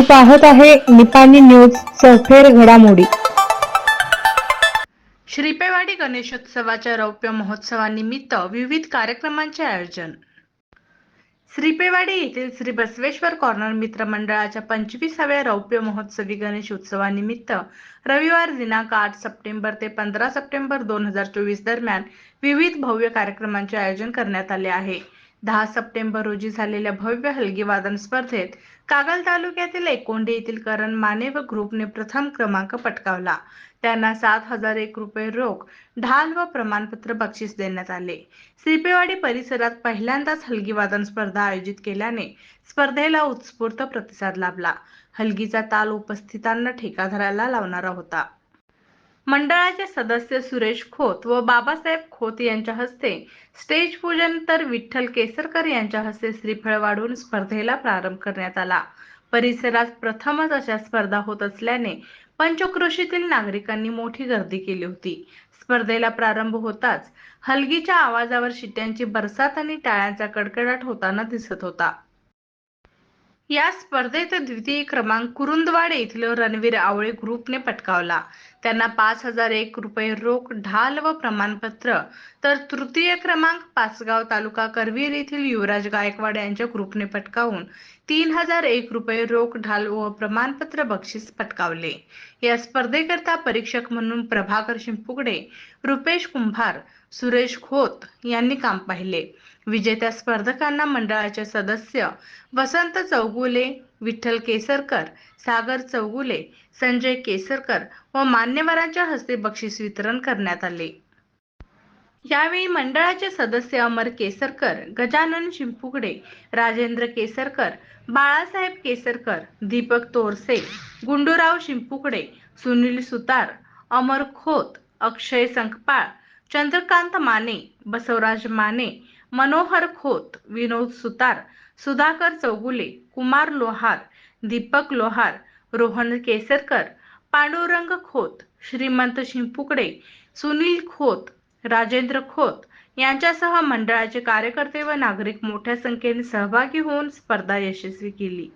पाहत आहे निपाणी न्यूज सफेर घडामोडी. श्रीपेवाडी गणेशोत्सवाच्या रौप्य महोत्सवानिमित्त विविध कार्यक्रमांचे आयोजन. श्रीपेवाडी येथील श्री बसवेश्वर कॉर्नर मित्र मंडळाच्या पंचवीसाव्या रौप्य महोत्सवी गणेश उत्सवानिमित्त रविवार दिनांक आठ सप्टेंबर ते पंधरा सप्टेंबर दोन हजार चोवीस दरम्यान विविध भव्य कार्यक्रमांचे आयोजन करण्यात आले आहे. दहा सप्टेंबर रोजी झालेल्या भव्य हलगीवादन स्पर्धेत कागल तालुक्यातील एकोंडे येथील करण माने व ग्रुपने प्रथम क्रमांक पटकावला. त्यांना सात हजार एक रुपये रोख ढाल व प्रमाणपत्र बक्षीस देण्यात आले. सिपेवाडी परिसरात पहिल्यांदाच हलगीवादन स्पर्धा आयोजित केल्याने स्पर्धेला उत्स्फूर्त प्रतिसाद लाभला. हलगीचा ताल उपस्थितांना ठेका धरायला लावणारा होता. मंडळाचे सदस्य सुरेश खोत व बाबासाहेब खोत यांच्या हस्ते स्टेज पूजन तर विठ्ठल केसरकर यांच्या हस्ते श्रीफळ वाढून स्पर्धेला प्रारंभ करण्यात आला. परिसरात प्रथमच अशा स्पर्धा होत असल्याने पंचक्रोशीतील नागरिकांनी मोठी गर्दी केली होती. स्पर्धेला प्रारंभ होताच हलगीच्या आवाजावर शिट्यांची बरसात आणि टाळ्यांचा कडकडाट होताना दिसत होता. या स्पर्धेत द्वितीय क्रमांक कुरुंदवाड येथील रणवीर आवळे ग्रुपने पटकावला. त्यांना पाच हजार एक रुपये रोख ढाल व प्रमाणपत्र. तर तृतीय क्रमांक पाचगाव तालुका करवीर येथील युवराज गायकवाड यांच्या ग्रुपने पटकावून तीन हजार एक रुपये रोख ढाल व प्रमाणपत्र बक्षीस पटकावले. या स्पर्धेकरता परीक्षक म्हणून प्रभाकर शिंपुगडे रुपेश कुंभार सुरेश खोत यांनी काम पाहिले. विजेत्या स्पर्धकांना मंडळाचे सदस्य वसंत चौगुले विठ्ठल केसरकर सागर चौगुले संजय केसरकर व मान्यवरांच्या हस्ते बक्षीस वितरण करण्यात आले. यावेळी मंडळाचे सदस्य अमर केसरकर गजानन शिंपुगडे राजेंद्र केसरकर बाळासाहेब केसरकर दीपक तोरसे गुंडूराव शिंपुगडे सुनील सुतार अमर खोत अक्षय संकपाळ चंद्रकांत माने बसवराज माने मनोहर खोत विनोद सुतार सुधाकर चौगुले कुमार लोहार दीपक लोहार रोहन केसरकर पांडुरंग खोत श्रीमंत शिंपुकडे सुनील खोत राजेंद्र खोत यांच्यासह मंडळाचे कार्यकर्ते व नागरिक मोठ्या संख्येने सहभागी होऊन स्पर्धा यशस्वी केली.